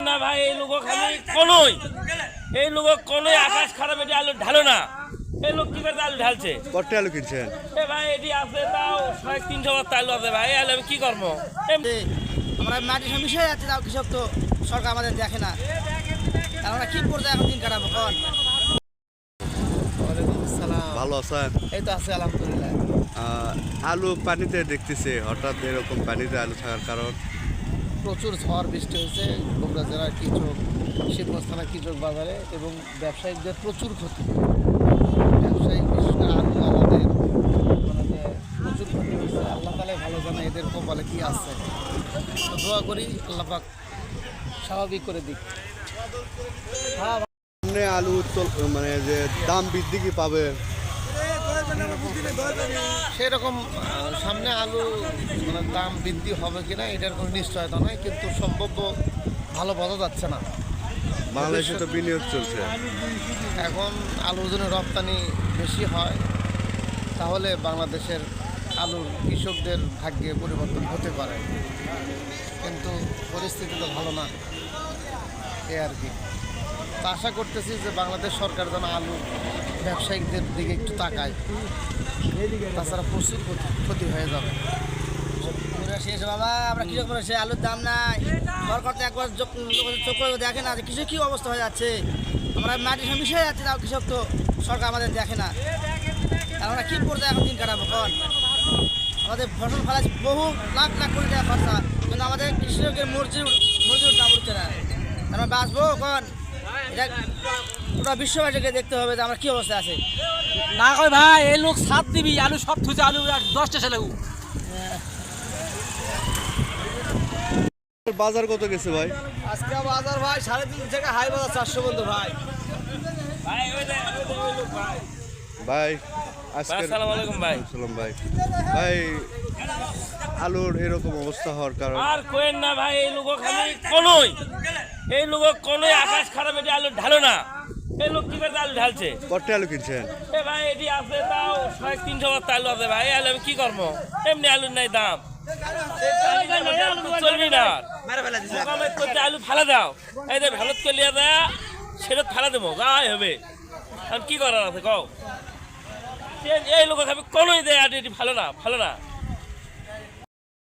না ভাই এই লোক খালি কোনোই এই লোক কোনোই আকাশ খারাপ এটি আলু ঢালো না। এই লোক কি করে আলু ঢালছে? কটে আলু কিনছেন এ ভাই এটি আছে তাও ছয় তিনশো বস্তা আলু আছে ভাই আলু আমি কি করব? আমরা মাটির সঙ্গে মিশে যাচ্ছি তাও কৃষক তো সরকার আমাদের দেখে না। আমরা কি করতে এখন দিন কাটাবো কন? ভালো আছেন? এই তো আছে আলহামদুলিল্লাহ। আহ, আলু পানিতে দেখতেছে হঠাৎ এরকম পানিতে আলু থাকার কারণ। প্রচুর ঝড় বৃষ্টি হয়েছে। বগুড়া জেলার কিচক শিবগঞ্জ থানার কিচক বাজারে এবং ব্যবসায়িকদের প্রচুর ক্ষতি। ব্যবসায়িক বিশেষ করে আলু আলাদের মানে প্রচুর ক্ষতি হয়েছে। আল্লাহ তালে ভালো জানে এদের কপালে কি আছে। দোয়া করি আল্লাহ পাক স্বাভাবিক করে দিক। সামনে আলু মানে যে দাম বৃদ্ধি কি পাবে? সেরকম সামনে আলু মানে দাম বৃদ্ধি হবে কিনা এটার কোনো নিশ্চয়তা নয় কিন্তু সম্ভাব্য ভালো বোঝা যাচ্ছে না। বাংলাদেশে তো বিনিয়োগ চলছে। এখন আলুর জন্য রপ্তানি বেশি হয় তাহলে বাংলাদেশের আলুর কৃষকদের ভাগ্যে পরিবর্তন হতে পারে। কিন্তু পরিস্থিতি তো ভালো না এ আর কি। তো আশা করতেছি যে বাংলাদেশ সরকার যেন আলু ব্যবসায়িকদের দিকে একটু তাকায়। তাছাড়া প্রচুর ক্ষতি- হয়ে যাবে। শেষ বাবা, আমরা কৃষক মানুষ আলুর দাম নাই? সরকার তো একবার চোখ করে দেখে না যে কৃষক কি অবস্থা হয়ে যাচ্ছে। আমরা মাটির সঙ্গে মিশে যাচ্ছি, তাও কৃষক তো সরকার আমাদের দেখে না। আমরা কি করতে এখন দিন কাটাবো কন আমাদের ফসল ফলাচ্ছি বহু লাখ লাখ কোটি টাকা খরচা। কিন্তু আমাদের কৃষকের মজুর মজুর দাম উঠছে না। আমরা বাঁচবো কন এটা পুরো বিশ্ববাসীকে দেখতে হবে যে আমরা কি অবস্থা আছে। না কই ভাই এই লোক সাত দিবি আলু সব থুছে আলু দশটা ছেলে বাজার কত গেছে ভাই? আজকে বাজার ভাই সাড়ে তিন থেকে হাই বাজার চারশো বন্ধু ভাই। ভাই লোক ভাই। আসসালামু আলাইকুম ভাই। সালাম ভাই। ভাই আলুর এরকম অবস্থা হওয়ার কারণ আর কোয়েন না ভাই এই লোক খালি কোনোই এই লোক কোনোই আকাশ খারাপ এটি আলু ঢালো না। এই লোক কি করে আলু ঢালছে। কটে আলু কিনছেন এ ভাই এটি আছে তাও ছয় তিনশো বস্তা আলু আছে ভাই। আলু আমি কি করব? এমনি আলুর নাই দাম। চলবি না। আলু ফালা দাও। এই যে ভালত করলিয়া দেয়া সেটা ফালা দেবো। গায়ে হবে। আর কি করার আছে কও? এই লোক আমি কোনোই দেয় আর এটি ভালো না ভালো না।